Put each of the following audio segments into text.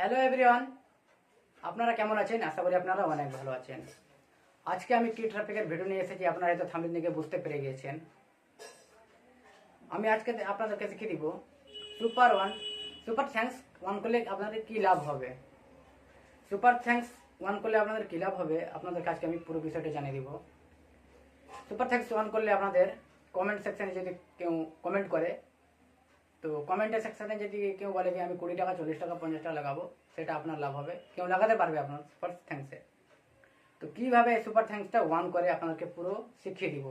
Hello everyone আপনারা কেমন আছেন? আশা করি আপনারা অনেক ভালো আছেন। আজকে আমি কি ট্রাফিকের ভিডিও নিয়ে এসেছি, আপনারা হয়তো থামিল দিকে বুঝতে পেরে গিয়েছেন। আমি আজকে আপনাদেরকে শিখিয়ে দিব? Super one super thanks one করলে আপনাদের কী লাভ হবে? সুপার থ্যাঙ্কস ওয়ান করলে আপনাদের কী লাভ হবে? আপনাদের কাজকে আমি পুরো বিষয়টা জানিয়ে দিব। সুপার থ্যাঙ্কস ওয়ান করলে আপনাদের কমেন্ট সেকশানে যদি কেউ কমেন্ট করে তো কমেন্টের সেকশনে যদি কেউ বলে যে আমি কুড়ি টাকা, চল্লিশ টাকা, পঞ্চাশ টাকা লাগাবো, সেটা আপনার লাভ হবে। কেউ লাগাতে পারবে আপনার সুপার থ্যাঙ্কসে তো কীভাবে সুপার থ্যাঙ্কসটা ওয়ান করে আপনাকে পুরো শিখিয়ে দিব?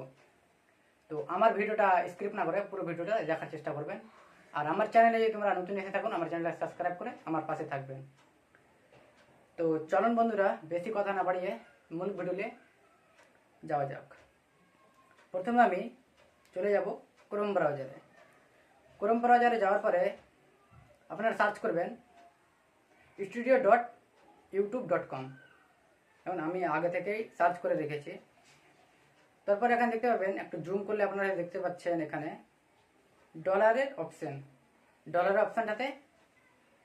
তো আমার ভিডিওটা স্ক্রিপ্ট না করে পুরো ভিডিওটা দেখার চেষ্টা করবেন। আর আমার চ্যানেলে যদি তোমরা নতুন এসে থাকুন আমার চ্যানেলটা সাবস্ক্রাইব করে আমার পাশে থাকবেন। তো চলুন বন্ধুরা, বেশি কথা না বাড়িয়ে মূল ভিডিওলে যাওয়া যাক। প্রথমে আমি চলে যাব ক্রোম ব্রাউজারে ক্রোম ব্রাউজারে যাওয়ার পরে আপনারা সার্চ করবেন studio dot YouTube dot com এখন আমি আগে থেকেই সার্চ করে রেখেছি তারপর এখানে দেখতে পাবেন, একটু জুম করলে আপনারা দেখতে পাচ্ছেন এখানে ডলারের অপশন ডলারের অপশানটাতে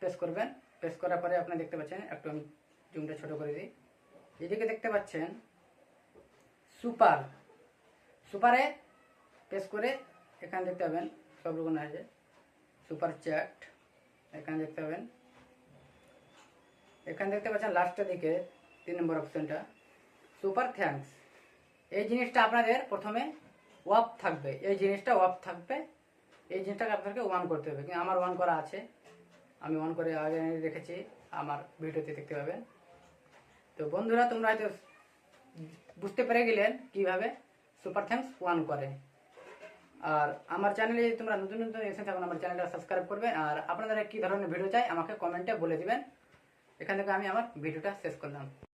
প্রেস করবেন। প্রেস করার পরে আপনি দেখতে পাচ্ছেন, একটু আমি জুমটা ছোট করে দিই। এদিকে দেখতে পাচ্ছেন সুপার সুপারে প্রেস করে এখানে দেখতে পাবেন সব রকম আছে। সুপার চ্যাট, এখানে দেখতে পাবেন। এখানে দেখতে পাচ্ছেন লাস্টের দিকে, তিন নম্বর অপশনটা সুপার থ্যাঙ্কস। এই জিনিসটা আপনাদের প্রথমে ওয়াপ থাকবে। এই জিনিসটা ওয়াপ থাকবে। এই জিনিসটাকে আপনাদেরকে ওয়ান করতে হবে। কিন্তু আমার ওয়ান করা আছে। আমি অন করে আগে রেখেছি। আমার ভিডিওতে দেখতে পাবেন। তো বন্ধুরা, তোমরা হয়তো বুঝতে পেরে গেলেন কীভাবে সুপার থ্যাঙ্কস ওয়ান করে। আর আমার চ্যানেলে যদি তোমরা নতুন নতুন এসে থাকো, আমার চ্যানেলটা সাবস্ক্রাইব করবে। আর আপনারা কী ধরনের ভিডিও চাই, আমাকে কমেন্টে বলে দিবেন। এখান থেকে আমি আমার ভিডিওটা শেষ করলাম।